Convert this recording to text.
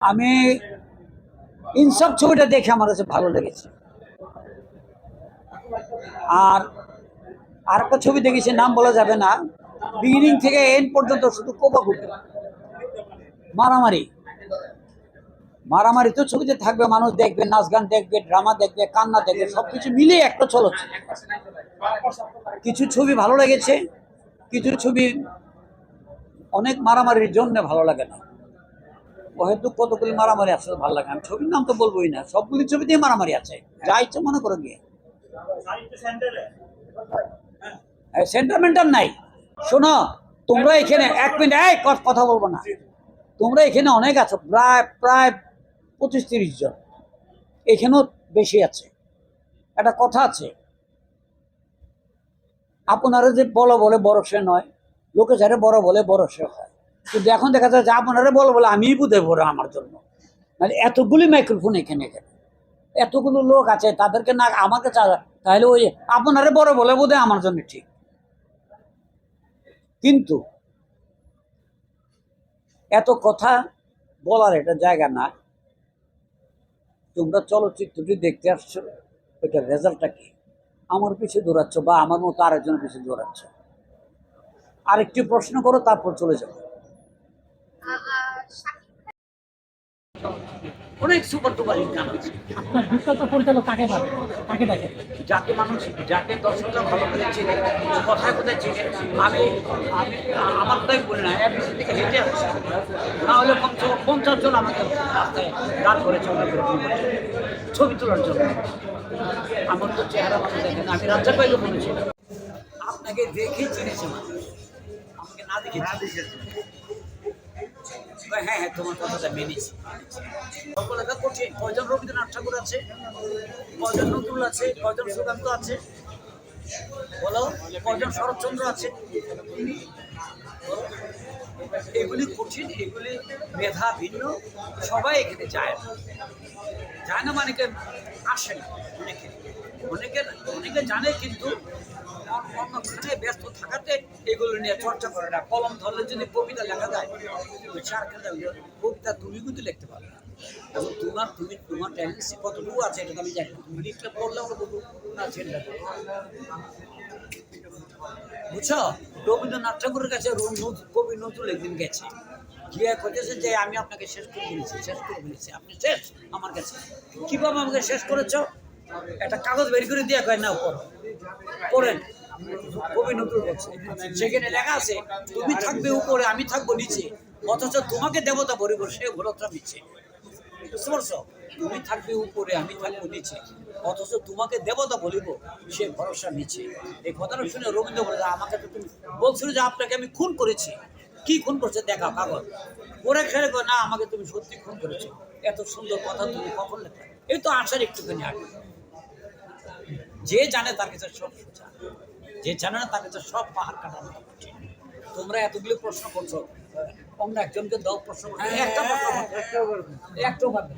আমি ইনসব ছবিটা দেখে আমার কাছে ভালো লেগেছে। আর আর একটা ছবি দেখেছি, নাম বলা যাবে না। বিগিনিং থেকে এন্ড পর্যন্ত শুধু কোপাকুপি। মারামারি। মারামারি তো ছবিতে থাকবে, মানুষ দেখবে, নাচ গান দেখবে ড্রামা দেখবে, কান্না দেখবে, সবকিছু মিলিয়ে একটা চলচ্চিত্র। কিছু ছবি ভালো লেগেছে, কিছু ছবি অনেক মারামারির জন্য ভালো লাগে না। হয়তো কতগুলি মারামারি আছে, ভালো লাগে আমি ছবির নাম তো বলবোই না, সবগুলি ছবিতেই মারামারি আছে। যা ইচ্ছে মনে করো গিয়ে। সেন্টারমেন্টাল নাই। শোনো, তোমরা এখানে এক মিনিট, এই কথা বলব না। তোমরা এখানে অনেক আছো, প্রায় প্রায় পঁচিশ তিরিশ জন। এখানেও বেশি আছে। একটা কথা আছে। আপনারা যে বলো বলে বড় সে নয়, লোকে যারে বড় বলে বড় সে হয়। কিন্তু এখন দেখা যায় যে আপনারা বলো বলে আমিই বুঝে বড় আমার জন্য। মানে এতগুলি মাইক্রোফোন এখানে এখানে। এতগুলো লোক আছে, তাদেরকে না আমাকে তাহলে ওই আপনারা বড় বলে বোধ আমার জন্য ঠিক। কিন্তু এত কথা বলার এটা জায়গা না। তোমরা চলচ্চিত্রটি দেখতে আসছো ওইটার রেজাল্টটা কি? আমার পিছিয়ে দৌড়াচ্ছ বা আমার মতো আরেকজনের পিছিয়ে দৌড়াচ্ছ? আরেকটি প্রশ্ন করো, তারপর চলে যাব। অনেক সুপার টুপার গান আছে আপনার বিকল্প পরিচালক কাকে পাবে কাকে দেখে? যাকে মানুষ যাকে দর্শকরা ভালো করে চিনে কথায় কোথায় চিনে আমি আমি আমার তাই বলি না এফডিসি থেকে হেঁটে আসছি। না হলে পঞ্চাশ পঞ্চাশ জন আমাকে রাস্তায় গান করে করে ছবি তোলার জন্য। আমার তো চেহারা মানুষ দেখেন আমি রাজ্জাক ভাইকে বলেছি। আপনাকে দেখে চিনেছে আমাকে না দেখে হ্যাঁ হ্যাঁ তোমার কথাটা মেনেছি লেখা কঠিন, কয়জন রবীন্দ্রনাথ ঠাকুর আছে? কয়জন নজরুল আছে? কয়জন সুকান্ত আছে? বলো, কয়জন শরৎচন্দ্র আছে। এগুলি কঠিন, এগুলি মেধা ভিন্ন, সবাই এখানে যায় না। যায় না মানে আসে না অনেকে। অনেকে অনেকে জানে কিন্তু অন্যখানে ব্যস্ত থাকাতে এগুলো নিয়ে চর্চা করে না। কলম ধরলে যদি কবিতা লেখা যায় কবিতা তুমি কিন্তু লিখতে পারবে না। এবং তোমার তুমি তোমার ট্যালেন্সি কতটুকু আছে এটা আমি জানি। তুমি লিখলে পড়লে না বুঝছ? রবীন্দ্রনাথ ঠাকুরের কাছে কবি নজরুল একদিন গেছে। গিয়ে খুঁজেছে যে, আমি আপনাকে শেষ করে ফেলেছি, শেষ করে ফেলেছি। আপনি শেষ আমার কাছে। কীভাবে আমাকে শেষ করেছ? একটা কাগজ বের করে দিয়ে কয় না পড়ো। পড়েন। কবি নজরুল বলছে সেখানে লেখা আছে, তুমি থাকবে উপরে, আমি থাকব নিচে। অথচ তোমাকে দেবতা বলিব, সে ভরতটা নিচে বুঝতে পারছ? তুমি থাকবে উপরে, আমি থাকব নিচে। অথচ তোমাকে দেবতা বলিব সে ভরসা নিচে এই কথাটা শুনে রবীন্দ্র বলে আমাকে তো তুমি বলছিল যে আপনাকে আমি খুন করেছি। কি খুন করছে দেখা কাগজ পরে খেলে না আমাকে তুমি সত্যি খুন করেছ। এত সুন্দর কথা তুমি কখন লেখা? এই তো আসার একটুখানি আগে। যে জানে তার কাছে সব সোজা। যে জানে না তার কাছে সব পাহাড় কাটানো কঠিন। তোমরা এতগুলো প্রশ্ন করছ অন্য একজনকে দাও প্রশ্ন করছ একটা প্রশ্ন একটাও পারবে।